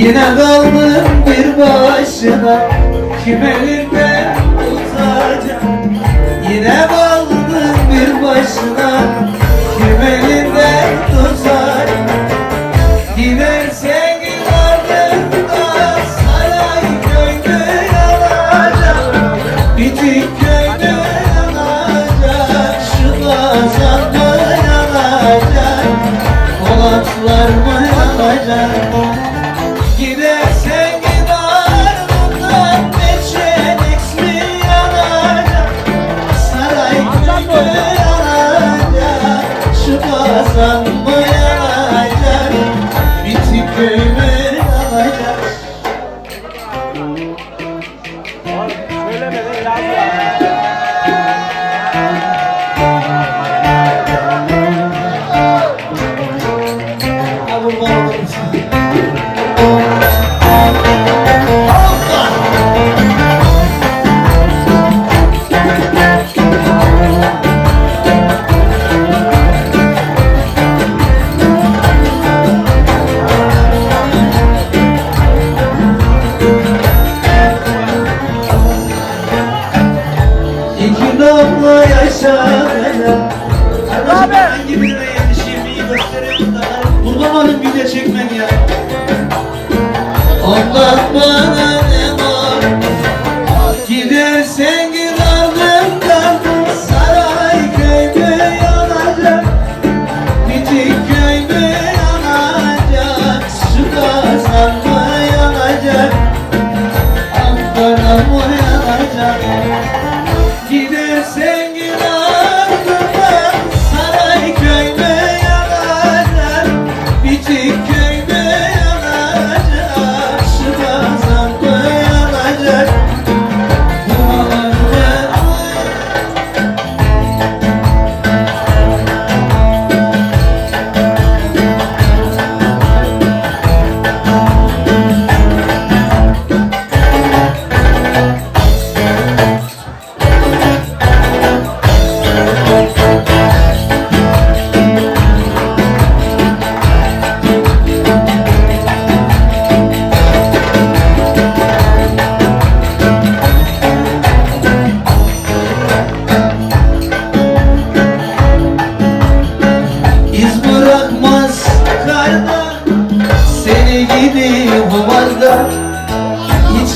Yine kaldım bir başına Kim elinden tutacak Yine kaldım bir başına Yaşa yaşa Abi Hangi birine yetişeyim gösterin Bulamadım video çekmen ya. Anlat bana ne?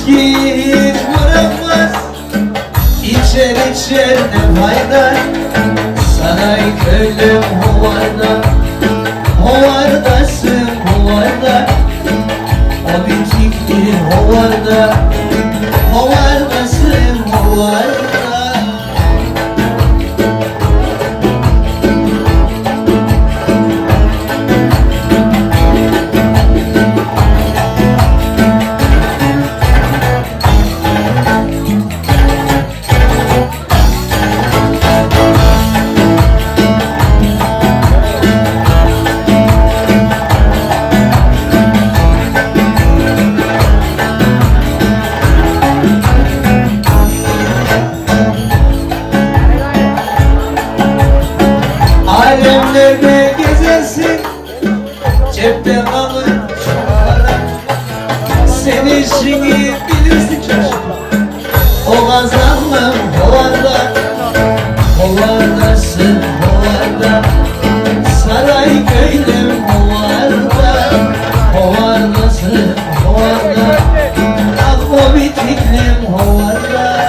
içki varamaz İçer içer ne fayda? Saray köylüm hovarda işini bilirsin O kazandım hovarda Hovardasın hovarda Saray köylüm hovarda Hovardasın hovarda Akbo bitiklim hovarda